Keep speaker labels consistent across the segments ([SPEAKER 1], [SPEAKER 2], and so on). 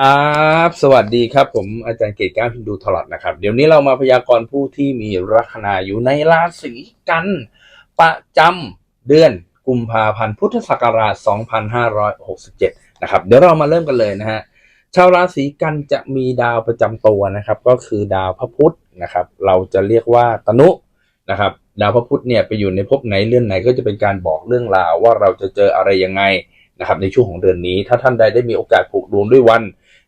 [SPEAKER 1] ครับสวัสดีครับ ผมอาจารย์เกตก้าวพินดูทลอดนะครับ เดี๋ยวนี้เรามาพยากรณ์ผู้ที่มีลัคนาอยู่ในราศีกัน ประจำเดือนกุมภาพันธ์พุทธศักราช 2567 นะครับ เดี๋ยวเรามาเริ่มกันเลยนะฮะชาวราศีกันจะมีดาวประจำตัวนะครับ ก็คือดาวพระพุธนะครับ เราจะเรียกว่าตนุนะครับ ดาวพระพุธเนี่ยไปอยู่ในภพไหนเรือนไหนก็จะเป็นการบอกเรื่องราวว่าเราจะเจออะไรยังไงนะครับในช่วงของเดือนนี้ ถ้าท่านใดได้มีโอกาสผูกดวงด้วยวัน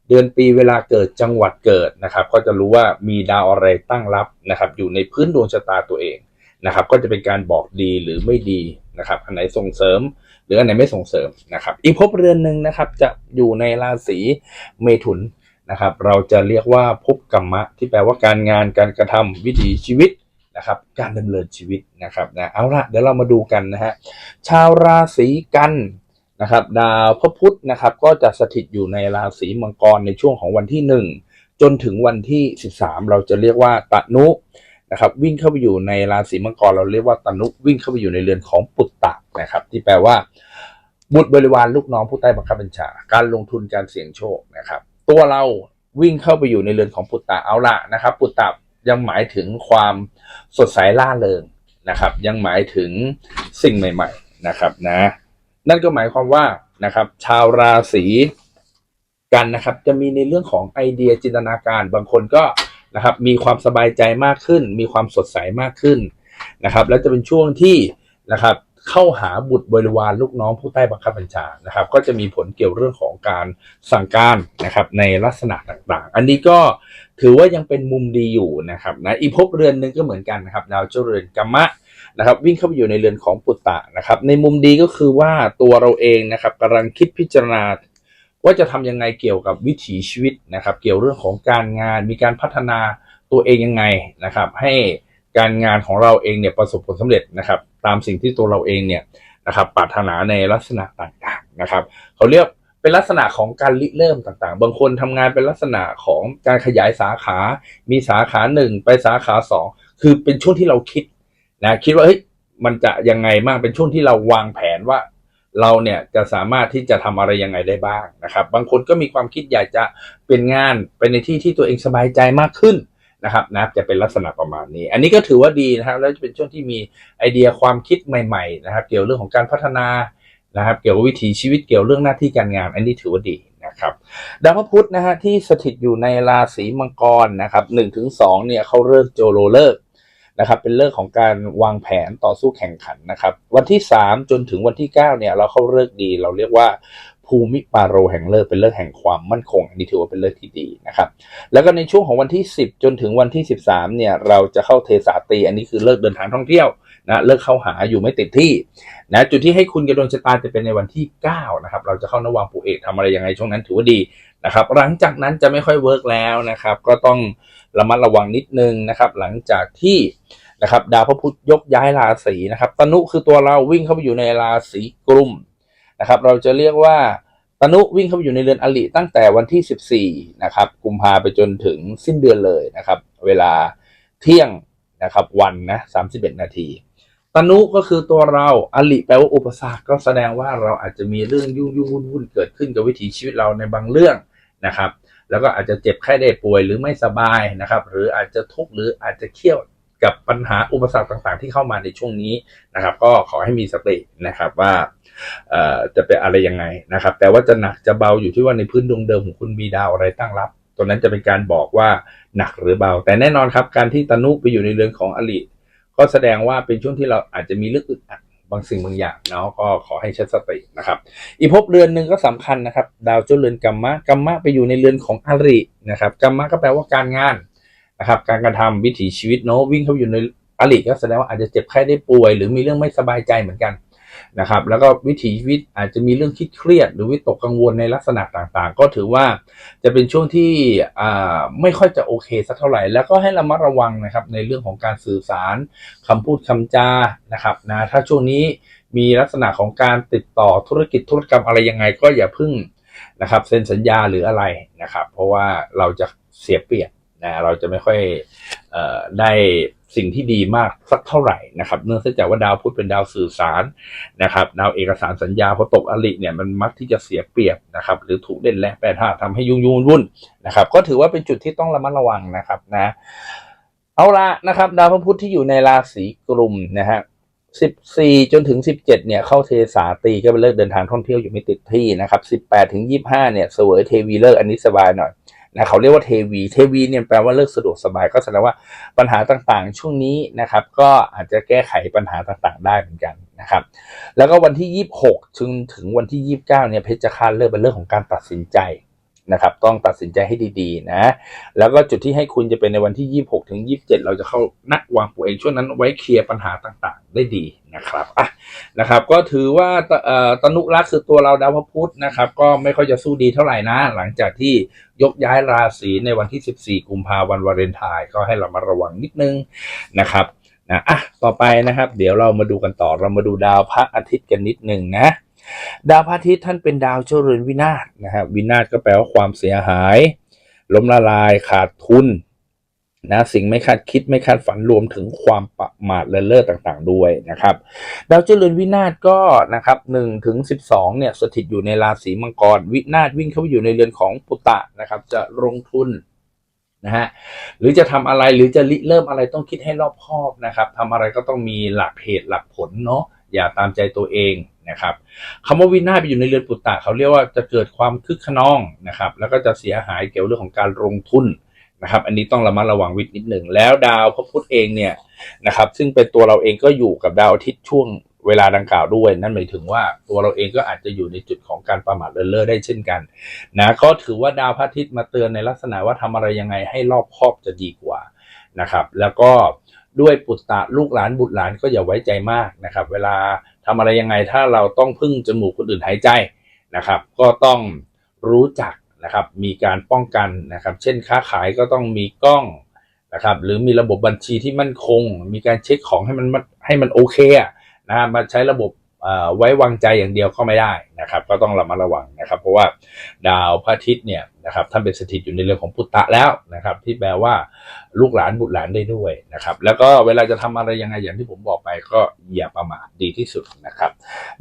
[SPEAKER 1] เดือนปีเวลาเกิดจังหวัดเกิดนะครับ ก็จะรู้ว่ามีดาวอะไรตั้งรับนะครับ อยู่ในพื้นดวงชะตาตัวเองนะครับ ก็จะเป็นการบอกดีหรือไม่ดีนะครับ อันไหนส่งเสริม หรืออันไหนไม่ส่งเสริมนะครับ อีกภพเรือนหนึ่งนะครับ จะอยู่ในราศีเมถุนนะครับ เราจะเรียกว่าภพกรรมะ ที่แปลว่าการงานการกระทำวิถีชีวิตนะครับการดำเนินชีวิตนะครับนะเอาละเดี๋ยวเรามาดูกันนะฮะชาวราศีกัน นะครับดาวพระพุธนะครับก็จะสถิตอยู่ในราศีมังกรในช่วงของวันที่ 1 จนถึงวันที่ 13 เราจะเรียกว่าตะนุนะครับวิ่งเข้าไปอยู่ในราศีมังกรเราเรียกว่าตะนุวิ่งเข้าไปอยู่ในเรือนของปุตตะนะครับที่แปลว่า บุตรบริวารลูกน้องผู้ใต้บังคับบัญชา การลงทุนการเสี่ยงโชคนะครับ ตัวเราวิ่งเข้าไปอยู่ในเรือนของปุตตะเอาละนะครับ ปุตตะยังหมายถึงความสดใสล่าเริงนะครับ ยังหมายถึงสิ่งใหม่ ๆ นะครับนะ นั่นก็หมายความว่านะครับ ชาวราศีกันนะครับ จะมีในเรื่องของไอเดียจินตนาการ บางคนก็นะครับ มีความสบายใจมากขึ้น มีความสดใสมากขึ้นนะครับ และจะเป็นช่วงที่นะครับเข้าหาบุตรบริวารลูกน้องผู้ใต้บังคับบัญชานะครับ ก็จะมีผลเกี่ยวเรื่องของการสั่งการนะครับในลักษณะต่างๆ อันนี้ก็ถือว่ายังเป็นมุมดีอยู่นะครับนะอีกภพเรือนหนึ่งก็เหมือนกันนะครับดาวเจ้าเรือนกัมมะ นะครับวิ่งเข้าไปอยู่ในเรือนของปุตตะนะครับในมุมดีก็คือว่าตัวเราเองนะครับกำลังคิดพิจารณา ว่าจะทำยังไงเกี่ยวกับวิถีชีวิตนะครับ เกี่ยวเรื่องของการงานมีการพัฒนาตัวเองยังไงนะครับ ให้การงานของเราเองเนี่ยประสบผลสำเร็จนะครับ ตามสิ่งที่ตัวเราเองเนี่ยนะครับปรารถนาในลักษณะต่างๆนะครับเขาเรียกเป็นลักษณะของการริเริ่มต่างๆ บางคนทำงานเป็นลักษณะของการขยายสาขา มีสาขาหนึ่งไปสาขาสองคือเป็นช่วงที่เราคิด นะคิดว่าเฮ้ยมันจะยังไงบ้างเป็นช่วงที่เราวางแผนว่า เราเนี่ยจะสามารถที่จะทำอะไรยังไงได้บ้างนะครับ บางคนก็มีความคิดอยากจะเป็นงานไปในที่ที่ตัวเองสบายใจมากขึ้นนะครับนะจะเป็นลักษณะประมาณนี้ อันนี้ก็ถือว่าดีนะครับแล้วจะเป็นช่วงที่มีไอเดียความคิดใหม่ ๆ นะครับ เกี่ยวเรื่องของการพัฒนานะครับ เกี่ยวกับวิถีชีวิตเกี่ยวเรื่องหน้าที่การงาน อันนี้ถือว่าดีนะครับดาวพระพุธนะฮะที่สถิตอยู่ในราศีมังกรนะครับหนึ่งถึงสองเนี่ยเขาเลิกโจโรเลิก นะครับเป็นเรื่องของการวางแผนต่อสู้แข่งขันนะครับ วันที่ 3 จนถึงวันที่ 9เนี่ยเราเข้าเลิกดี เราเรียกว่าภูมิปาโรแห่งเลิกเป็นเลิกแห่งความมั่นคงอันนี้ถือว่าเป็นเลิกที่ดีนะครับแล้วก็ในช่วงของวันที่ 10 จนถึงวันที่ 13เนี่ยเราจะเข้าเทสาตี อันนี้คือเลิกเดินทางท่องเที่ยวนะเลิกเข้าหาอยู่ไม่ติดที่นะจุดที่ให้คุณกับดวงชะตาจะเป็นในวันที่9นะครับเราจะเข้านวังปูเอกทำอะไรยังไงช่วงนั้นถือว่าดีนะครับหลังจากนั้นจะไม่ค่อยเวิร์กแล้วนะครับก็ต้อง ระมัดระวังนิดนึงนะครับ หลังจากที่นะครับดาวพระพุธยกย้ายราศีนะครับตนุคือตัวเราวิ่งเข้าไปอยู่ในราศีกุมนะครับ เราจะเรียกว่าตนุวิ่งเข้าไปอยู่ในเรือนอลิตั้งแต่วันที่ 14นะครับกุมภาไปจนถึงสิ้นเดือนเลยนะครับ เวลาเที่ยงนะครับวันนะ31 นาทีตนุก็คือตัวเราอลิแปลว่าอุปสรรคก็แสดงว่าเราอาจจะมีเรื่องยุ่งยุ่งวุ่นวุ่นเกิดขึ้นกับวิถีชีวิตเราในบางเรื่องนะครับ แล้วก็อาจจะเจ็บไข้ได้ป่วยหรือไม่สบายนะครับ หรืออาจจะทุกข์หรืออาจจะเครียดกับปัญหาอุปสรรคต่างๆ ที่เข้ามาในช่วงนี้นะครับ ก็ขอให้มีสตินะครับว่าจะเป็นอะไรยังไงนะครับ แต่ว่าจะหนักจะเบาอยู่ที่ว่าในพื้นดวงเดิมของคุณมีดาวอะไรตั้งรับ ตัวนั้นจะเป็นการบอกว่าหนักหรือเบา แต่แน่นอนครับ การที่ตนุไปอยู่ในเรือนของอลิก็แสดงว่าเป็นช่วงที่เราอาจจะมีเรื่องอึดอัด บางสิ่งบางอย่างเนาะก็ขอให้ใช้สตินะครับ อีกภพเรือนหนึ่งก็สำคัญนะครับ ดาวเจ้าเรือนกัมมะกัมมะไปอยู่ในเรือนของอรินะครับกัมมะก็แปลว่าการงานนะครับ การกระทำวิถีชีวิตเนาะวิ่งเข้าอยู่ในอริก็แสดงว่าอาจจะเจ็บไข้ได้ป่วย หรือมีเรื่องไม่สบายใจเหมือนกัน นะครับ แล้วก็วิถีชีวิตอาจจะมีเรื่องคิดเครียด หรือวิตกกังวลในลักษณะต่างๆ ก็ถือว่าจะเป็นช่วงที่ไม่ค่อยจะโอเคสักเท่าไหร่ แล้วก็ให้ระมัดระวังนะครับในเรื่องของการสื่อสารคำพูดคำจานะครับนะถ้าช่วงนี้มีลักษณะของการติดต่อธุรกิจธุรกรรมอะไรยังไง ก็อย่าพึ่งนะครับเซ็นสัญญาหรืออะไรนะครับ เพราะว่าเราจะเสียเปรียบ นะเราจะไม่ค่อยอได้สิ่งที่ดีมากสักเท่าไหร่นะครับ เนื่องจากว่าดาวพุธเป็นดาวสื่อสารนะครับดาวเอกสารสัญญาพอตกอริเนี่ยมันมักที่จะเสียเปรียบนะครับ หรือถูกเด่นแรงแปรธาตุทำให้ยุ่งยุ่งวุ่นนะครับ ก็ถือว่าเป็นจุดที่ต้องระมัดระวังนะครับนะเอาละนะครับ ดาวพระพุธที่อยู่ในราศีกลุ่มนะฮะ14จนถึง17เจ็ดเนี่ยเข้าเทสาตีก็เป็นเลิกเดินทางท่องเที่ยวอยู่ไม่ติดที่นะครับ18ถึง25เนี่ยเสวยเทวีเลิกอันนี้สบายหน่อย นะเขาเรียกว่าเทวีเทวีเนี่ยแปลว่าเลิกสะดวกสบายก็แสดงว่าปัญหาต่างๆ ช่วงนี้นะครับ ก็อาจจะแก้ไขปัญหาต่างๆ ได้เหมือนกันนะครับ แล้วก็วันที่ 26 ถึงถึงวันที่ 29เนี่ยเพชรฆาตเลิกเป็นเรื่องของการตัดสินใจ นะครับ ต้องตัดสินใจให้ดีๆนะ แล้วก็จุดที่ให้คุณจะเป็นในวันที่ 26 ถึง 27 เราจะเข้านักวางปูเองช่วงนั้นไว้เคลียร์ปัญหาต่างๆ ได้ดีนะครับอะนะครับ ก็ถือว่าตนุรักษ์คือตัวเราดาวพระพุธนะครับ ก็ไม่ค่อยจะสู้ดีเท่าไหร่นะ หลังจากที่ยกย้ายราศีในวันที่ 14 กุมภาพันธ์วันวาเลนไทน์ก็ให้เรามาระวังนิดนึงนะครับนะอะต่อไปนะครับ เดี๋ยวเรามาดูกันต่อเรามาดูดาวพระอาทิตย์กันนิดนึงนะ ดาวพระอาทิตย์ท่านเป็นดาวเจรือนวินาศนะครับวินาศก็แปลว่าความเสียหาย ล้มละลายขาดทุนนะสิ่งไม่คาดคิดไม่คาดฝันรวมถึงความประมาทเลินเล่อต่างๆ ด้วยนะครับดาวเจริญวินาศก็นะครับหนึ่งถึงสิบสองเนี่ยสถิตอยู่ในราศีมังกร วินาศวิ่งเข้าไปอยู่ในเรือนของปุตตะนะครับ จะลงทุนนะฮะหรือจะทำอะไรหรือจะริเริ่มอะไรต้องคิดให้รอบคอบนะครับทำอะไรก็ต้องมีหลักเหตุหลักผลเนาะอย่าตามใจตัวเอง นะครับคำว่าวินาศไปอยู่ในเรือนปุตตะเขาเรียกว่าจะเกิดความคึกขนองนะครับ แล้วก็จะเสียหายเกี่ยวเรื่องของการลงทุนนะครับ อันนี้ต้องระมัดระวังวินิดหนึ่งแล้วดาวพระพุธเองเนี่ยนะครับ ซึ่งเป็นตัวเราเองก็อยู่กับดาวอาทิตย์ช่วงเวลาดังกล่าวด้วย นั่นหมายถึงว่าตัวเราเองก็อาจจะอยู่ในจุดของการประมาทเลินเล่อได้เช่นกันนะก็ถือว่าดาวพระอาทิตย์มาเตือนในลักษณะว่าทำอะไรยังไงให้รอบคอบจะดีกว่านะครับ แล้วก็ ด้วยปุตตะลูกหลานบุตรหลานก็อย่าไว้ใจมากนะครับ เวลาทำอะไรยังไงถ้าเราต้องพึ่งจมูกคนอื่นหายใจนะครับ ก็ต้องรู้จักนะครับมีการป้องกันนะครับ เช่นค้าขายก็ต้องมีกล้องนะครับหรือมีระบบบัญชีที่มั่นคง มีการเช็คของให้มันให้มันโอเคนะมาใช้ระบบ ไว้วางใจอย่างเดียวก็ไม่ได้นะครับ ก็ต้องระมัดระวังนะครับ เพราะว่าดาวพระอาทิตย์เนี่ยนะครับท่านเป็นสถิตอยู่ในเรื่องของพุตตะแล้วนะครับ ที่แปลว่าลูกหลานบุตรหลานได้ด้วยนะครับ แล้วก็เวลาจะทำอะไรยังไงอย่างที่ผมบอกไปก็อย่าประมาทดีที่สุดนะครับ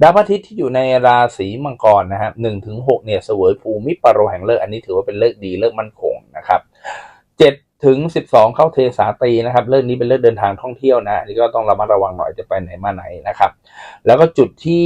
[SPEAKER 1] ดาวพระอาทิตย์ที่อยู่ในราศีมังกรนะครับหนึ่งถึงหกเนี่ยเสวยภูมิปรโรแห่งเลิกอันนี้ถือว่าเป็นเลิกดีเลิกมั่นคงนะครับเจ็ด ถึง 12 เข้าเทสาตีนะครับ เรื่องนี้เป็นเรื่องเดินทางท่องเที่ยวนะนี่ก็ต้องระมัดระวังหน่อยจะไปไหนมาไหนนะครับ แล้วก็จุดที่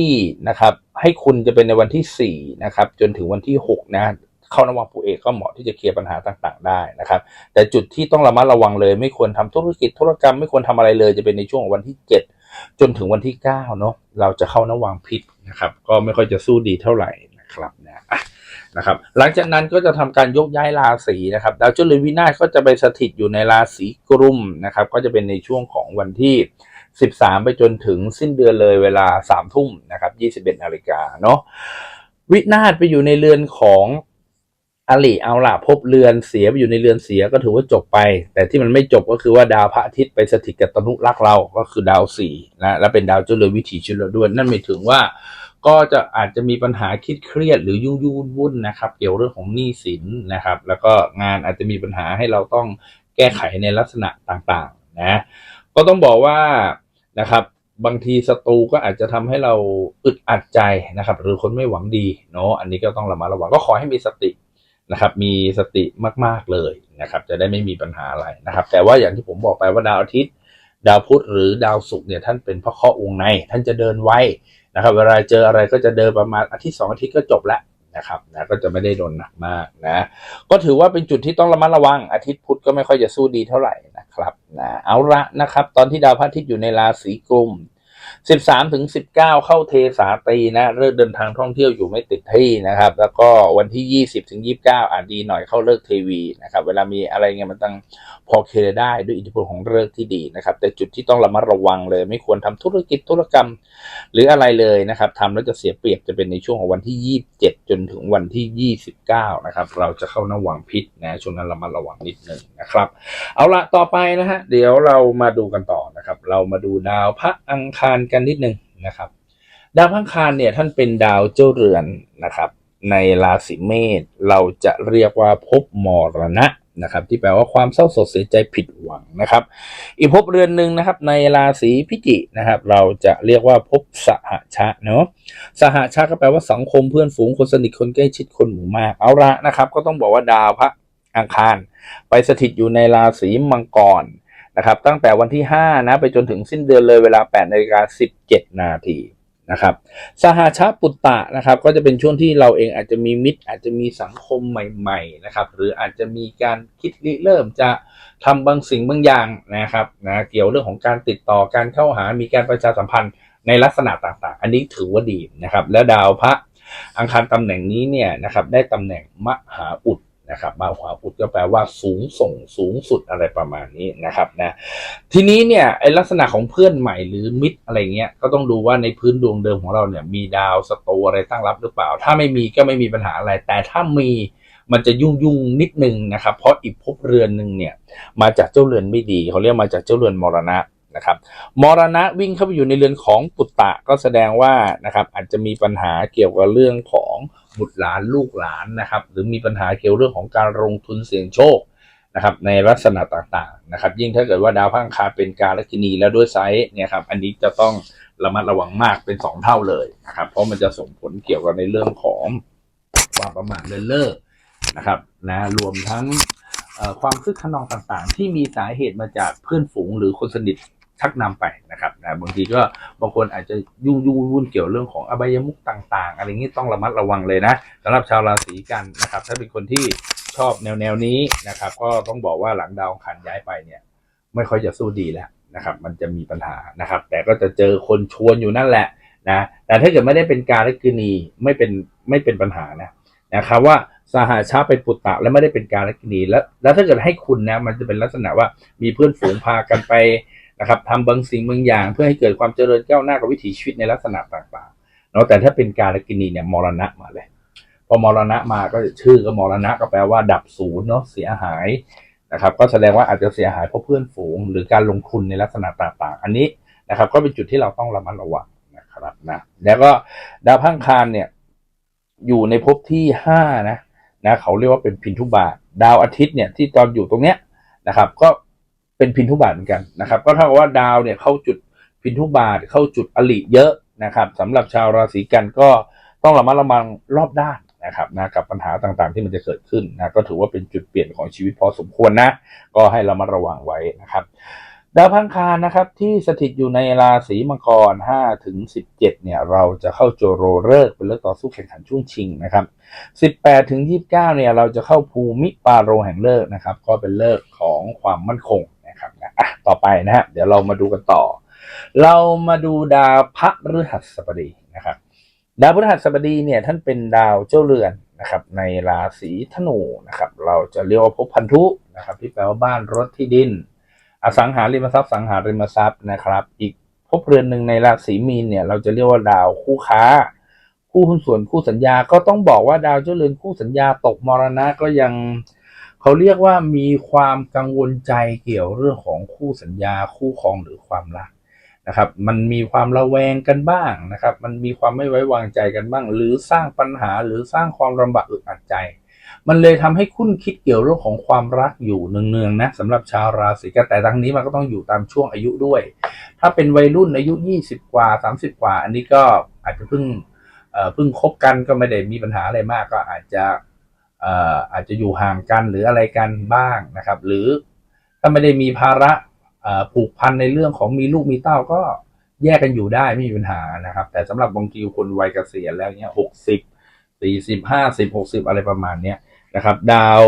[SPEAKER 1] นะครับ ให้คุณจะเป็นในวันที่ 4 นะครับ จนถึงวันที่ 6 นะเข้านวังปูเอกก็เหมาะที่จะเคลียร์ปัญหาต่างๆ ได้นะครับ แต่จุดที่ต้องระมัดระวังเลย ไม่ควรทำธุรกิจธุรกรรมไม่ควรทำอะไรเลย จะเป็นในช่วงวันที่ 7 จนถึงวันที่9เนาะเราจะเข้านวังพิษนะครับ ก็ไม่ค่อยจะสู้ดีเท่าไหร่นะครับนะ นะครับหลังจากนั้นก็จะทำการยกย้ายราศีนะครับดาวจุลวินาศก็จะไปสถิตอยู่ในราศีกุมนะครับก็จะเป็นในช่วงของวันที่ 13 ไปจนถึงสิ้นเดือนเลยเวลา3ทุ่มนะครับ21นาฬิกาเนาะวินาศไปอยู่ในเรือนของอลิเอาละพบเรือนเสียไปอยู่ในเรือนเสียก็ถือว่าจบไป แต่ที่มันไม่จบก็คือว่าดาวพระอาทิตย์ไปสถิตกับตนุรักเราก็คือดาวสี่นะและเป็นดาวเจริญวิถีชีวิตเราด้วยนั่นหมายถึงว่า ก็จะอาจจะมีปัญหาคิดเครียดหรือยุ่งยุ่งวุ่นนะครับ เกี่ยวเรื่องของหนี้สินนะครับ แล้วก็งานอาจจะมีปัญหาให้เราต้องแก้ไขในลักษณะต่างๆนะก็ต้องบอกว่านะครับบางทีศัตรูก็อาจจะทำให้เราอึดอัดใจนะครับ หรือคนไม่หวังดีเนาะอันนี้ก็ต้องระมัดระวังก็ขอให้มีสตินะครับ มีสติมากๆเลยนะครับ จะได้ไม่มีปัญหาอะไรนะครับ แต่ว่าอย่างที่ผมบอกไปว่าดาวอาทิตย์ ดาวพุธหรือดาวศุกร์เนี่ยท่านเป็นพระเคราะห์วงในท่านจะเดินไว นะครับเวลาเจออะไรก็จะเดินประมาณอาทิตย์สองอาทิตย์ก็จบแล้วนะครับนะก็จะไม่ได้โดนหนักมากนะก็ถือว่าเป็นจุดที่ต้องระมัดระวัง อาทิตย์พุธก็ไม่ค่อยจะสู้ดีเท่าไหร่นะครับนะเอาละนะครับ ตอนที่ดาวพระอาทิตย์อยู่ในราศีกุม สิบสามถึงสิบเก้าเข้าเทสาตีนะเลิกเดินทางท่องเที่ยวอยู่ไม่ติดที่นะครับ แล้วก็วันที่ยี่สิบถึงยี่บเก้าอาจดีหน่อยเข้าเลิกเทวีนะครับ เวลามีอะไรเงี้ยมันต้องพอเคลียร์ได้ด้วยอิทธิพลของเลิกที่ดีนะครับ แต่จุดที่ต้องระมัดระวังเลย ไม่ควรทำธุรกิจธุรกรรม หรืออะไรเลยนะครับทำแล้วจะเสียเปรียบจะเป็นในช่วงของวันที่ยี่บเจ็ดจนถึงวันที่ยี่สิบเก้านะครับ เราจะเข้านวังพิษนะช่วงนั้นระมัดระวังนิดหนึ่งนะครับ เอาละต่อไปนะฮะเดี๋ยวเรามาดูกันต่อนะครับ เรามาดูดาวพระอังคารกันนิดนึงนะครับ ดาวพังคารเนี่ยท่านเป็นดาวเจ้าเรือนนะครับ ในราศีเมษเราจะเรียกว่าภพมรณะนะครับที่แปลว่าความเศร้าโศกเสียใจผิดหวังนะครับ อีกภพเรือนหนึ่งนะครับในราศีพิจิกนะครับ เราจะเรียกว่าภพสหชะเนาะสหชะก็แปลว่าสังคมเพื่อนฝูงคนสนิทคนใกล้ชิดคนหมู่มากเอาละนะครับ ก็ต้องบอกว่าดาวพระอังคาร ไปสถิตอยู่ในราศีมังกร นะครับตั้งแต่วันที่ 5 นะ ไปจนถึงสิ้นเดือนเลยเวลา8นาฬิกา17 นาทีนะครับสหชาปุตตะนะครับก็จะเป็นช่วงที่เราเองอาจจะมีมิตร อาจจะมีสังคมใหม่ๆนะครับหรืออาจจะมีการคิดริเริ่มจะทำบางสิ่งบางอย่างนะครับนะเกี่ยวเรื่องของการติดต่อการเข้าหามีการประชาสัมพันธ์ในลักษณะต่างๆ อันนี้ถือว่าดีนะครับและดาวพระอังคารตำแหน่งนี้เนี่ยนะครับได้ตำแหน่งมหาอุด นะครับมหาอุดก็แปลว่าสูงส่งสูงสุดอะไรประมาณนี้นะครับนะทีนี้เนี่ยไอลักษณะของเพื่อนใหม่หรือมิตรอะไรเงี้ยก็ต้องดูว่าในพื้นดวงเดิมของเราเนี่ยมีดาวสโตอะไรตั้งรับหรือเปล่า ถ้าไม่มีก็ไม่มีปัญหาอะไร แต่ถ้ามีมันจะยุ่งยุ่งนิดนึงนะครับ เพราะอีกภพเรือนหนึ่งเนี่ยมาจากเจ้าเรือนไม่ดีเขาเรียกมาจากเจ้าเรือนมรณะนะครับมรณะวิ่งเข้าไปอยู่ในเรือนของปุตตะก็แสดงว่านะครับอาจจะมีปัญหาเกี่ยวกับเรื่องของ บุตรหลานลูกหลานนะครับ หรือมีปัญหาเกี่ยวเรื่องของการลงทุนเสี่ยงโชคนะครับในลักษณะต่างๆนะครับ ยิ่งถ้าเกิดว่าดาวพังคาเป็นการลักินีแล้วด้วยไซส์เนี่ยครับอันนี้จะต้องระมัดระวังมากเป็นสองเท่าเลยนะครับ เพราะมันจะส่งผลเกี่ยวกับในเรื่องของความประมาทเลินเล่อนะครับนะรวมทั้งความคึกขนองต่างๆ ที่มีสาเหตุมาจากเพื่อนฝูงหรือคนสนิท ชักนำไปนะครับนะบางทีก็บางคนอาจจะยุ่งยุ่งวุ่นเกี่ยวเรื่องของอบายมุขต่างๆ อะไรอย่างนี้ต้องระมัดระวังเลยนะสำหรับชาวราศีกันนะครับ ถ้าเป็นคนที่ชอบแนวแนวๆนี้นะครับ ก็ต้องบอกว่าหลังดาวอันย้ายไปเนี่ย ไม่ค่อยจะสู้ดีแล้วนะครับ มันจะมีปัญหานะครับ แต่ก็จะเจอคนชวนอยู่นั่นแหละนะแต่ถ้าเกิดไม่ได้เป็นการลกินีไม่เป็นไม่เป็นปัญหานะนะครับว่าสหชาติเป็นปุตตะและไม่ได้เป็นการลกินีแล้วแล้วถ้าเกิดให้คุณนะมันจะเป็นลักษณะว่ามีเพื่อนฝูงพากันไป นะครับทำบางสิ่งบางอย่าง เพื่อให้เกิดความเจริญก้าวหน้ากับวิถีชีวิตในลักษณะต่างๆเนาะแต่ถ้าเป็นการลกินีเนี่ยมรณะมาเลย พอมรณะมาก็ชื่อก็มรณะก็แปลว่าดับศูนย์เนาะเสียหายนะครับ ก็แสดงว่าอาจจะเสียหายเพราะเพื่อนฝูง หรือการลงทุนในลักษณะต่างๆ อันนี้นะครับ ก็เป็นจุดที่เราต้องระมัดระวังนะครับนะแล้วก็ดาวพังคารเนี่ยอยู่ในภพที่ห้านะนะเขาเรียกว่าเป็นพินทุบาทดาวอาทิตย์เนี่ยที่ตอนอยู่ตรงเนี้ยนะครับ ก็ เป็นพินทุบาทเหมือนกันนะครับ ก็เท่ากับว่าดาวเนี่ยเข้าจุดพินทุบาทเข้าจุดอลิเยอะนะครับสำหรับชาวราศีกันก็ต้องระมัดระวังรอบด้านนะครับนะกับปัญหาต่างๆที่มันจะเกิดขึ้นนะก็ถือว่าเป็นจุดเปลี่ยนของชีวิตพอสมควรนะ ก็ให้ระมัดระวังไว้นะครับ ดาวพังคารนะครับที่สถิตอยู่ในราศีมังกร5ถึง17เนี่ยเราจะเข้าโจโรเลิกเป็นเลิกต่อสู้แข่งขันช่วงชิงนะครับ18ถึง29เนี่ยเราจะเข้าภูมิปาโรแห่งเลิกนะครับ ก็เป็นเลิกของความมั่นคง นะครับอะต่อไปนะฮะเดี๋ยวเรามาดูกันต่อ เรามาดูดาวพระฤหัสบดีนะครับ ดาวพฤหัสบดีเนี่ยท่านเป็นดาวเจ้าเรือนนะครับ ในราศีธนูนะครับ เราจะเรียกว่าภพพันธุนะครับ ที่แปลว่าบ้านรถที่ดิน อสังหาริมทรัพย์สังหาริมทรัพย์นะครับ อีกภพเรือนหนึ่งในราศีมีนเนี่ย เราจะเรียกว่าดาวคู่ค้า คู่หุ้นส่วนคู่สัญญาก็ต้องบอกว่าดาวเจ้าเรือนคู่สัญญาตกมรณะก็ยัง เขาเรียกว่ามีความกังวลใจเกี่ยวเรื่องของคู่สัญญาคู่ครองหรือความรักนะครับ มันมีความระแวงกันบ้างนะครับ มันมีความไม่ไว้วางใจกันบ้าง หรือสร้างปัญหาหรือสร้างความลำบากอึดอัดใจ มันเลยทำให้คุ้นคิดเกี่ยวเรื่องของความรักอยู่เนืองๆนะสำหรับชาวราศีกันแต่ทั้งนี้มันก็ต้องอยู่ตามช่วงอายุด้วย ถ้าเป็นวัยรุ่นอายุ 20 กว่า 30 กว่า อันนี้ก็อาจจะเพิ่งเพิ่งคบกันก็ไม่ได้มีปัญหาอะไรมากก็อาจจะ อาจจะอยู่ห่างกันหรืออะไรกันบ้างนะครับ หรือถ้าไม่ได้มีภาระผูกพันในเรื่องของมีลูกมีเต้าก็แยกกันอยู่ได้ไม่มีปัญหานะครับ แต่สำหรับบางทีคนวัยเกษียณแล้วเนี่ยหกสิบสี่สิบห้าสิบหกสิบอะไรประมาณเนี้ยนะครับ ดาว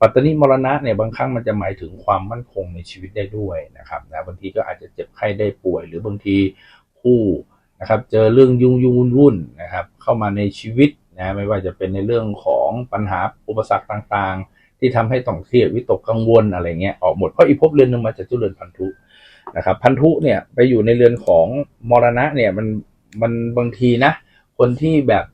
[SPEAKER 1] ปัตตนิมรณะเนี่ยบางครั้งมันจะหมายถึงความมั่นคงในชีวิตได้ด้วยนะครับนะบางทีก็อาจจะเจ็บไข้ได้ป่วย หรือบางทีคู่นะครับ เจอเรื่องยุ่งยุ่งวุ่นวุ่นนะครับ เข้ามาในชีวิตนะไม่ว่าจะเป็นในเรื่องของ ปัญหาอุปสรรคต่างๆ ที่ทำให้ต้องเครียดวิตกกังวลอะไรเงี้ยออกหมดเพราะอีภพเรือนหนึ่งมาจากจุเรือนพันธุนะครับพันธุเนี่ยไปอยู่ในเรือนของมรณะเนี่ยมันมันบางทีนะ คนที่แบบ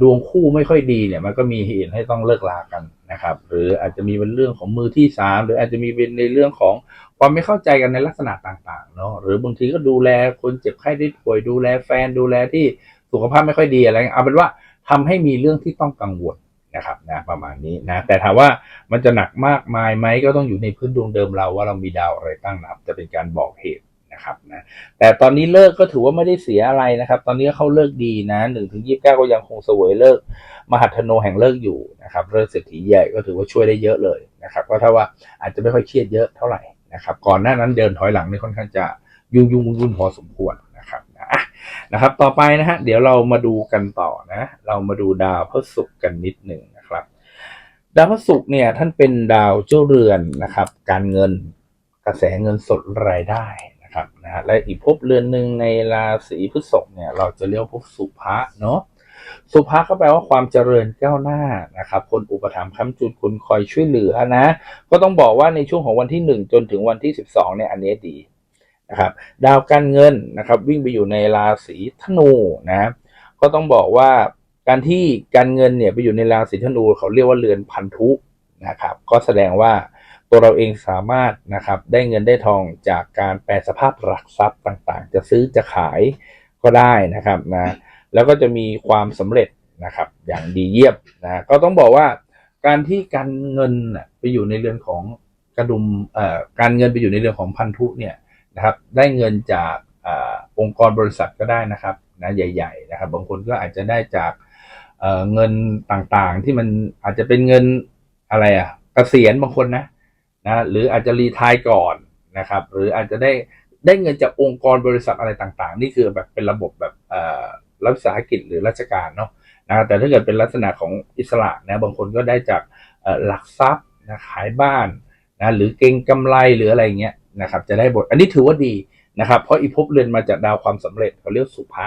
[SPEAKER 1] ดวงคู่ไม่ค่อยดีเนี่ยมันก็มีเหตุให้ต้องเลิกลากันนะครับ หรืออาจจะมีเป็นเรื่องของมือที่สามหรืออาจจะมีเป็นในเรื่องของความไม่เข้าใจกันในลักษณะต่างๆเนาะหรือบางทีก็ดูแลคนเจ็บไข้ได้ป่วยดูแลแฟนดูแลที่สุขภาพไม่ค่อยดีอะไรเงี้ยเอาเป็นว่าทำให้มีเรื่องที่ต้องกังวล นะครับนะประมาณนี้นะแต่ถามว่ามันจะหนักมากมายไหมก็ต้องอยู่ในพื้นดวงเดิมเราว่าเรามีดาวอะไรตั้งนับจะเป็นการบอกเหตุนะครับนะแต่ตอนนี้เลิกก็ถือว่าไม่ได้เสียอะไรนะครับ ตอนนี้เขาเลิกดีนะหนึ่งถึงยี่สิบเก้าก็ยังคงสวยเลิก มหัทโนแห่งเลิกอยู่นะครับเลิกเศรษฐีใหญ่ก็ถือว่าช่วยได้เยอะเลยนะครับก็ถ้าว่าอาจจะไม่ค่อยเครียดเยอะเท่าไหร่นะครับก่อนหน้านั้นเดินถอยหลังนี่ค่อนข้างจะยุ่งยุ่งวุ่นพอสมควร นะครับ ต่อไปนะฮะเดี๋ยวเรามาดูกันต่อนะ เรามาดูดาวพฤหัสกันนิดหนึ่งนะครับ ดาวพฤหัสเนี่ยท่านเป็นดาวเจ้าเรือนนะครับ การเงินกระแสเงินสดรายได้นะครับนะฮะและอีกภพเรือนหนึ่งในราศีพฤษภเนี่ยเราจะเรียกว่าภพสุภะเนาะสุภะก็แปลว่าความเจริญก้าวหน้านะครับ คนอุปถัมภ์ค้ำจุนคุณคอยช่วยเหลือนะ ก็ต้องบอกว่าในช่วงของวันที่ 1 จนถึงวันที่ 12เนี่ยอันนี้ดี นะครับดาวการเงินนะครับวิ่งไปอยู่ในราศีธนูนะก็ต้องบอกว่าการที่การเงินเนี่ยไปอยู่ในราศีธนูเขาเรียกว่าเรือนพันธุนะครับก็แสดงว่าตัวเราเองสามารถนะครับได้เงินได้ทองจากการแปลสภาพหลักทรัพย์ต่างๆ จะซื้อจะขายก็ได้นะครับนะแล้วก็จะมีความสำเร็จนะครับอย่างดีเยี่ยมนะก็ต้องบอกว่าการที่การเงินน่ะไปอยู่ในเรือนของกระดุมเอ่อการเงินไปอยู่ในเรือนของพันธุเนี่ย นะครับ ได้เงินจากอองค์กรบริษัทก็ได้นะครับนะใหญ่ ๆ นะครับ บางคนก็อาจจะได้จากเเงินต่างๆที่มันอาจจะเป็นเงินอะไรอะเกษียณบางคนนะนะหรืออาจจะรีทายก่อนนะครับ หรืออาจจะได้ได้เงินจากองค์กรบริษัทอะไรต่างๆ นี่คือแบบเป็นระบบแบบรัฐวิสาหกิจหรือราชการเนาะนะแต่ถ้าเกิดเป็นลักษณะของอิสระนะบางคนก็ได้จากหลักทรัพย์นะขายบ้านนะหรือเก็งกำไรหรืออะไรเงี้ย นะครับจะได้บท อันนี้ถือว่าดีนะครับ เพราะอีภพเรือนมาจากดาวความสำเร็จเขาเรียกสุภะ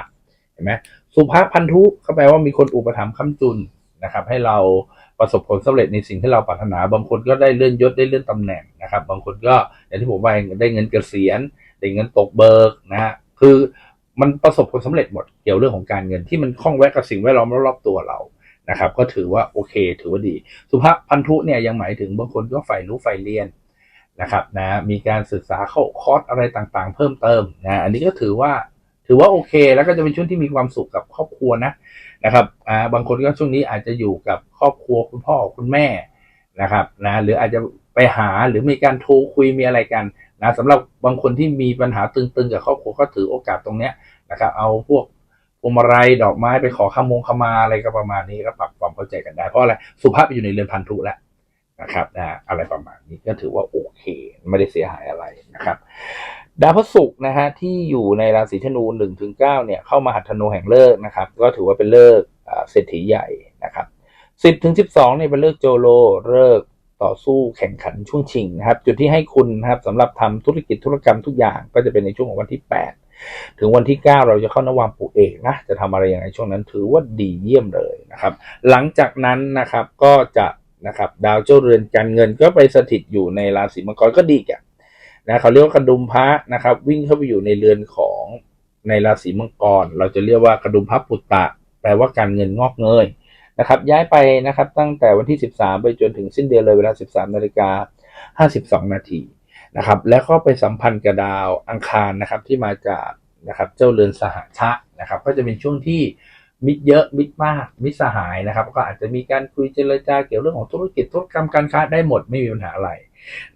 [SPEAKER 1] เห็นไหมสุภะพันธุเขาแปลว่ามีคนอุปถัมภ์ค้ำจุนนะครับ ให้เราประสบผลสำเร็จในสิ่งที่เราปรารถนา บางคนก็ได้เลื่อนยศได้เลื่อนตำแหน่งนะครับ บางคนก็อย่างที่ผมว่าได้เงินเกษียณได้เงินตกเบิกนะฮะคือมันประสบผลสำเร็จหมดเกี่ยวเรื่องของการเงินที่มันคล้องแวะกับสิ่งแวดล้อมรอบๆตัวเรานะครับ ก็ถือว่าโอเค ถือว่าดี สุภาพพันธุเนี่ยยังหมายถึงบางคนก็ใฝ่รู้ใฝ่เรียน นะครับนะมีการศึกษาเข้าคอร์สอะไรต่างๆ เพิ่มเติมนะอันนี้ก็ถือว่าถือว่าโอเค แล้วก็จะเป็นช่วงที่มีความสุขกับครอบครัวนะนะครับอ่าบางคนก็ช่วงนี้อาจจะอยู่กับครอบครัวคุณพ่อคุณแม่นะครับนะหรืออาจจะไปหาหรือมีการโทรคุยมีอะไรกันนะสำหรับบางคนที่มีปัญหาตึงๆ กับครอบครัวก็ถือโอกาสตรงเนี้ยนะครับเอาพวกพวงมาลัยดอกไม้ไปขอขมงขมาอะไรก็ประมาณนี้ก็ปรับความเข้าใจกันได้เพราะอะไรสุภาพไปอยู่ในเรือนพันธุแล้ว นะครับนะอะไรประมาณนี้ก็ถือว่าโอเค ไม่ได้เสียหายอะไรนะครับดาวพฤหัสนะฮะที่อยู่ในราศีธนู1นถึงเเนี่ยเข้ามาหัตถนูแห่งเลิกนะครับ ก็ถือว่าเป็นเลิกเศรษฐีใหญ่นะครับ10ถึง12เนี่ยเป็นเลิกโจโลเลิกต่อสู้แข่งขันช่วงชิงนะครับ จุดที่ให้คุณนะครับสำหรับทำธุรกิจธุรกรรมทุกอย่างก็จะเป็นในช่วงของวันที่ 8 ถึงวันที่ 9 เราจะเข้านวามปุเอกนะจะทำอะไรอย่างไรช่วงนั้นถือว่าดีเยี่ยมเลยนะครับ หลังจากนั้นนะครับก็จะ นะครับ ดาวเจ้าเรือนการเงินก็ไปสถิตอยู่ในราศีมังกรก็ดีกันนะเขาเรียกว่ากระดุมพระนะครับ วิ่งเข้าไปอยู่ในเรือนของในราศีมังกร เราจะเรียกว่ากระดุมพระปุตตะ แปลว่าการเงินงอกเงยนะครับ ย้ายไปนะครับตั้งแต่วันที่ 13 ไปจนถึงสิ้นเดือนเลยเวลา 13นาฬิกา52 นาทีนะครับ แล้วก็ไปสัมพันธ์กับดาวอังคารนะครับที่มาจากนะครับเจ้าเรือนสหชะนะครับ ก็จะเป็นช่วงที่ มิตรเยอะมิตรมาก มิตรสหายนะครับ ก็อาจจะมีการคุยเจรจาเกี่ยวเรื่องของธุรกิจธุรกรรมการค้าได้หมดไม่มีปัญหาอะไร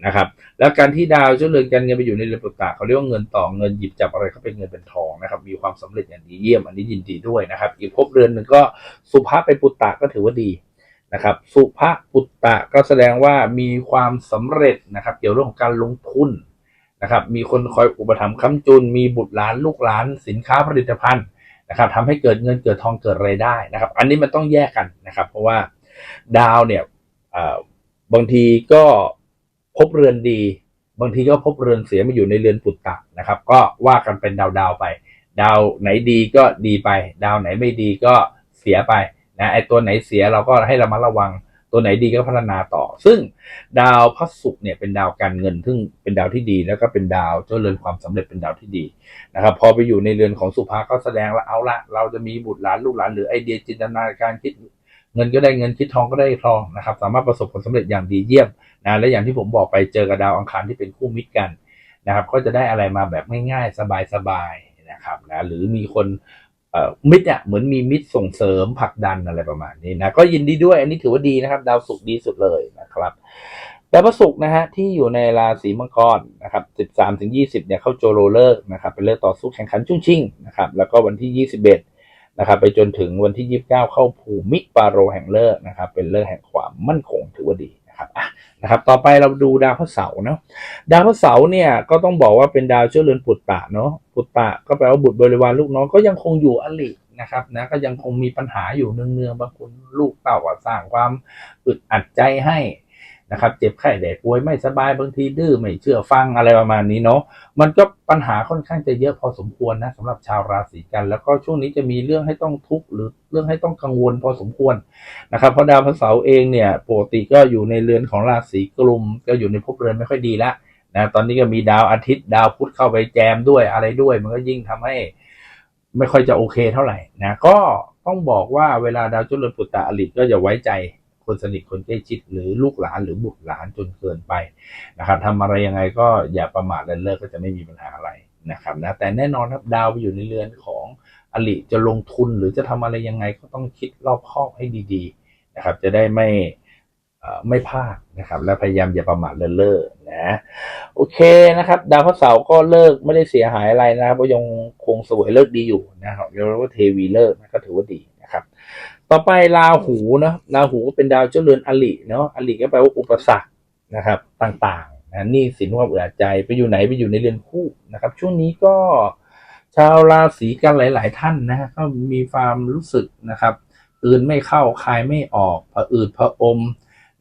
[SPEAKER 1] นะครับ แล้วการที่ดาวเจ้าเรือนการเงินไปอยู่ในเรือนปุตตะเขาเรียกว่าเงินต่อเงินหยิบจับอะไรเขาเป็นเงินเป็นทองนะครับ มีความสำเร็จอย่างดีเยี่ยมอันนี้ยินดีด้วยนะครับ อีกภพเรือนหนึ่งก็สุภาพไปปุตตะก็ถือว่าดีนะครับ สุภาพปุตตะก็แสดงว่ามีความสำเร็จนะครับ เกี่ยวเรื่องของการลงทุนนะครับ มีคนคอยอุปถัมภ์ค้ำจุน มีบุตรหลานลูกหลาน สินค้าผลิตภัณฑ์ นะครับทำให้เกิดเงินเกิดทองเกิดรายได้นะครับ อันนี้มันต้องแยกกันนะครับ เพราะว่าดาวเนี่ยบางทีก็พบเรือนดี บางทีก็พบเรือนเสียมาอยู่ในเรือนปุตตะนะครับ ก็ว่ากันเป็นดาวดาวไป ดาวไหนดีก็ดีไป ดาวไหนไม่ดีก็เสียไปนะไอตัวไหนเสียเราก็ให้ระมัดระวัง ตัวไหนดีก็พัฒนาต่อ ซึ่งดาวพระศุกร์เนี่ยเป็นดาวการเงินซึ่งเป็นดาวที่ดี แล้วก็เป็นดาวเจ้าเรือนความสำเร็จเป็นดาวที่ดีนะครับ พอไปอยู่ในเรือนของสุภาก็แสดงว่าเอาละเราจะมีบุตรหลานลูกหลานหรือไอเดียจินตนาการคิดเงินก็ได้เงินคิดทองก็ได้ทองนะครับ สามารถประสบผลสำเร็จอย่างดีเยี่ยมนะและอย่างที่ผมบอกไปเจอกับดาวอังคารที่เป็นคู่มิตรกันนะครับ ก็จะได้อะไรมาแบบง่ายๆ สบายๆนะครับนะหรือมีคน มิตรเนี่ยเหมือนมีมิตรส่งเสริมผลักดันอะไรประมาณนี้นะก็ยินดีด้วยอันนี้ถือว่าดีนะครับ ดาวศุกร์ดีสุดเลยนะครับดาวพฤหัสนะฮะที่อยู่ในราศีมังกรนะครับ 13ถึง20 เนี่ยเข้าโจโรเลิกษ์นะครับเป็นเลิกต่อสู้แข่งขันชุ่งชิงนะครับแล้วก็วันที่ 21 นะครับ ไปจนถึงวันที่ 29 เข้าภูมิปาโรแห่งเลิกษ์นะครับ เป็นเลิกแห่งความมั่นคงถือว่าดีนะครับอะนะครับ ต่อไปเราดูดาวพฤหัสเสาร์เนาะดาวพฤหัสเสาร์เนี่ยก็ต้องบอกว่าเป็นดาวเชื้อเรือนปุตตะเนาะ ปุตตะก็แปลว่าบุตรบริวารลูกน้องก็ยังคงอยู่อลินะครับนะก็ยังคงมีปัญหาอยู่เนืองๆบางคนลูกเต่าก็สร้างความอึดอัดใจให้นะครับเจ็บไข้ได้ป่วยไม่สบายบางทีดื้อไม่เชื่อฟังอะไรประมาณนี้เนาะมันก็ปัญหาค่อนข้างจะเยอะพอสมควรนะสำหรับชาวราศีกัน แล้วก็ช่วงนี้จะมีเรื่องให้ต้องทุกข์หรือเรื่องให้ต้องกังวลพอสมควรนะครับเพราะดาวพฤหัสเสาร์เองเนี่ยปกติก็อยู่ในเรือนของราศีกลุ่มก็อยู่ในภพเรือนไม่ค่อยดีแล้ว นะตอนนี้ก็มีดาวอาทิตย์ดาวพุธเข้าไปแจมด้วยอะไรด้วย มันก็ยิ่งทำให้ ไม่ค่อยจะโอเคเท่าไหร่นะก็ต้องบอกว่าเวลาดาวจุลปุตตะอลิก็อย่าไว้ใจคนสนิทคนใกล้ชิดหรือลูกหลานหรือบุตรหลานจนเกินไปนะครับทำอะไรยังไงก็อย่าประมาทเลินเลิกก็จะไม่มีปัญหาอะไรนะครับนะแต่แน่นอนครับดาวไปอยู่ในเรือนของอลิจะลงทุนหรือจะทำอะไรยังไงก็ต้องคิดรอบคอบให้ดี ๆ นะครับ จะได้ไม่ ไม่พลาดนะครับ และพยายามอย่าประมาทเลินเล่อนะโอเคนะครับ ดาวพระเสาร์ก็เลิกไม่ได้เสียหายอะไรนะครับก็ยังคงสวยเลิกดีอยู่นะครับเรียกว่าเทวีเลิกก็ถือว่าดีนะครับ ต่อไปราหูเนาะราหูก็เป็นดาวเจ้าเรือนอลิเนาะอลิก็แปลว่าอุปสรรคนะครับ ต่างๆนะนี่สินความอึดอัดใจไปอยู่ไหนไปอยู่ในเรือนคู่นะครับ ช่วงนี้ก็ชาวราศีกันหลาย ๆ ท่านนะฮะก็มีความรู้สึกนะครับอื่นไม่เข้าคายไม่ออกผะอืดผะอม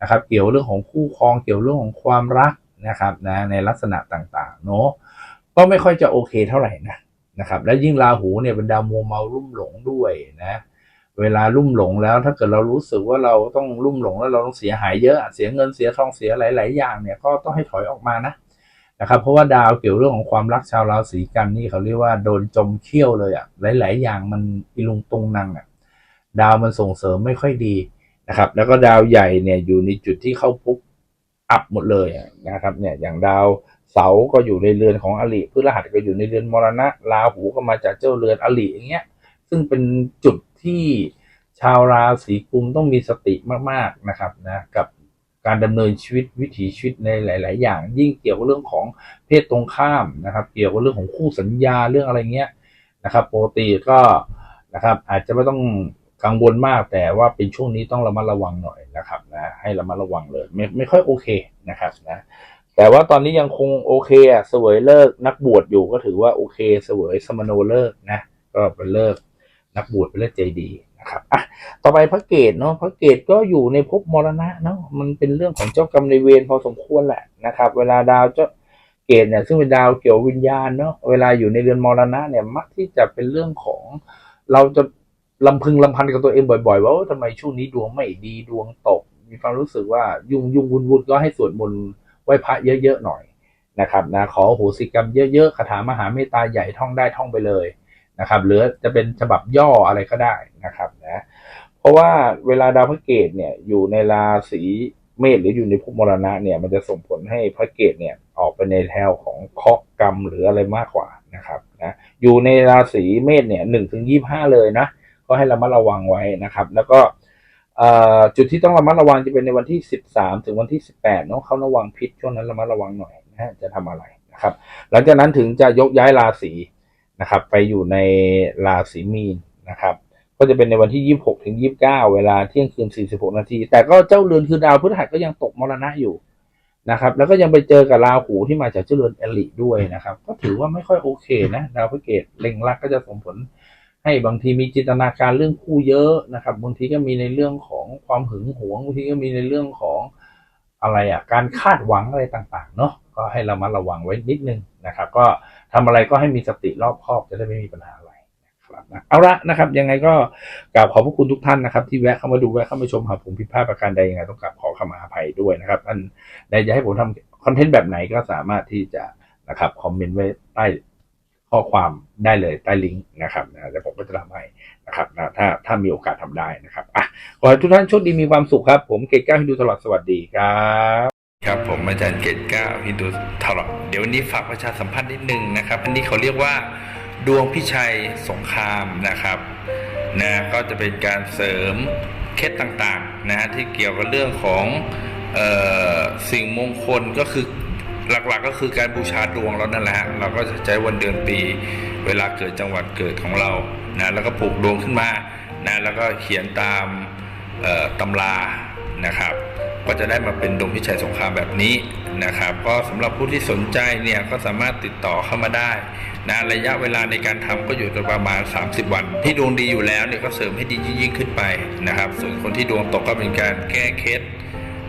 [SPEAKER 1] นะครับเกี่ยวเรื่องของคู่ครองเกี่ยวเรื่องของความรักนะครับนะในลักษณะต่างๆเนาะก็ไม่ค่อยจะโอเคเท่าไหร่นะนะครับและยิ่งราหูเนี่ยเป็นดาวมัวเมาลุ่มหลงด้วยนะเวลาลุ่มหลงแล้วถ้าเกิดเรารู้สึกว่าเราต้องลุ่มหลงแล้วเราต้องเสียหายเยอะเสียเงินเสียทองเสียหลาย ๆ อย่างเนี่ยก็ต้องให้ถอยออกมานะนะครับเพราะว่าดาวเกี่ยวเรื่องของความรักชาวราศีกันนี่เขาเรียกว่าโดนจมเขี้ยวเลยอะหลาย ๆ อย่างมันอิลุงตุงนังอะดาวมันส่งเสริมไม่ค่อยดี นะครับ แล้วก็ดาวใหญ่เนี่ยอยู่ในจุดที่เข้าปุ๊บอับหมดเลยนะครับ เนี่ยอย่างดาวเสาก็อยู่ในเรือนของอลิพฤหัสก็อยู่ในเรือนมรณะราหูก็มาจากเจ้าเรือนอลิอย่างเงี้ย ซึ่งเป็นจุดที่ชาวราศีกุมต้องมีสติมากๆนะครับนะกับการดำเนินชีวิตวิถีชีวิตในหลาย ๆ อย่าง ยิ่งเกี่ยวกับเรื่องของเพศตรงข้ามนะครับ เกี่ยวกับเรื่องของคู่สัญญาเรื่องอะไรเงี้ยนะครับปกติก็นะครับ อาจจะไม่ต้อง กังวลมากแต่ว่าเป็นช่วงนี้ต้องระมัดระวังหน่อยนะครับนะให้ระมัดระวังเลยไม่ไม่ค่อยโอเคนะครับนะแต่ว่าตอนนี้ยังคงโอเคอะเสวยเลิกนักบวชอยู่ก็ถือว่าโอเคเสวยสมโนเลิกนะก็เป็นเลิกนักบวชเป็นเลิกใจดีนะครับอะต่อไปพระเกตเนาะพระเกตก็อยู่ในภพมรณะเนาะมันเป็นเรื่องของเจ้ากรรมในเวรพอสมควรแหละนะครับ เวลาดาวเจ้าเกตเนี่ยซึ่งเป็นดาวเกี่ยววิญญาณเนาะเวลาอยู่ในเรือนมรณะเนี่ยมักที่จะเป็นเรื่องของเราจะ ลำพึงลำพันกับตัวเองบ่อยๆ ว่าทำไมช่วงนี้ดวงไม่ดีดวงตก มีความรู้สึกว่ายุ่งยุ่งวุ่นวุ่นก็ให้สวดมนต์ไหว้พระเยอะๆหน่อยนะครับนะขอโหสิกรรมเยอะๆคาถามหาเมตตาใหญ่ท่องได้ท่องไปเลยนะครับหรือจะเป็นฉบับย่ออะไรก็ได้นะครับนะเพราะว่าเวลาดาวพระเกตเนี่ยอยู่ในราศีเมษหรืออยู่ในภพมรณะเนี่ยมันจะส่งผลให้พระเกตเนี่ยออกไปในแถวของเคาะกรรมหรืออะไรมากกว่านะครับนะอยู่ในราศีเมษเนี่ยหนึ่งถึงยี่ห้าเลยนะ ก็ให้ระมัดระวังไว้นะครับ แล้วก็จุดที่ต้องระมัดระวังจะเป็นในวันที่สิบสามถึงวันที่สิบแปดเนาะเขาระวังพิษช่วงนั้นระมัดระวังหน่อยนะฮะจะทำอะไรนะครับ หลังจากนั้นถึงจะยกย้ายราศีนะครับ ไปอยู่ในราศีมีนนะครับ ก็จะเป็นในวันที่ 26 ถึง 29 เวลาเที่ยงคืน 46 นาที แต่ก็เจ้าเรือนคือดาวพฤหัสก็ยังตกมรณะอยู่นะครับ แล้วก็ยังไปเจอกับราหูที่มาจากเจ้าเรือนเอลิด้วยนะครับ ก็ถือว่าไม่ค่อยโอเคนะ ดาวพฤเกตเล็งรักก็จะส่งผล ให้บางทีมีจินตนาการเรื่องคู่เยอะนะครับ บางทีก็มีในเรื่องของความหึงหวงบางทีก็มีในเรื่องของอะไรอะการคาดหวังอะไรต่างๆเนาะก็ให้เรามาระวังไว้นิดนึงนะครับ ก็ทำอะไรก็ให้มีสติรอบคอบจะได้ไม่มีปัญหาอะไรครับนะเอาละนะครับ ยังไงก็กราบขอบพระคุณทุกท่านนะครับ ที่แวะเข้ามาดูแวะเข้ามาชมหากผมผิดพลาดประการใดยังไงต้องกราบขอขมาอภัยด้วยนะครับท่านใดจะให้ผมทำคอนเทนต์แบบไหนก็สามารถที่จะนะครับคอมเมนต์ไว้ใต้ ข้อความได้เลยใต้ลิงก์นะครับนะแล้วผมก็จะทำให้นะครับนะถ้าถ้ามีโอกาสทำได้นะครับอะขอให้ทุกท่านโชคดีมีความสุขครับ ผมเกตก้าให้ดูตลอดสวัสดีครับครับผมอาจารย์เกตก้าฮินดูตลอดเดี๋ยววันนี้ฝากประชาสัมพันธ์นิดนึงนะครับอันนี้เขาเรียกว่าดวงพิชัยสงครามนะครับนะก็จะเป็นการเสริมเคล็ดต่างๆนะที่เกี่ยวกับเรื่องของเออสิ่งมงคลก็คือ หลักๆก็คือการบูชาดวงแล้วนั่นแหละฮะเราก็จะใช้วันเดือนปี เวลาเกิดจังหวัดเกิดของเรานะแล้วก็ปลูกดวงขึ้นมานะแล้วก็เขียนตามตำรานะครับ ก็จะได้มาเป็นดวงพิชัยสงครามแบบนี้นะครับ ก็สำหรับผู้ที่สนใจเนี่ยก็สามารถติดต่อเข้ามาได้นะระยะเวลาในการทำก็อยู่ประมาณ 30 วัน ที่ดวงดีอยู่แล้วเนี่ยก็เสริมให้ดียิ่งขึ้นไปนะครับ ส่วนคนที่ดวงตกก็เป็นการแก้เคล็ด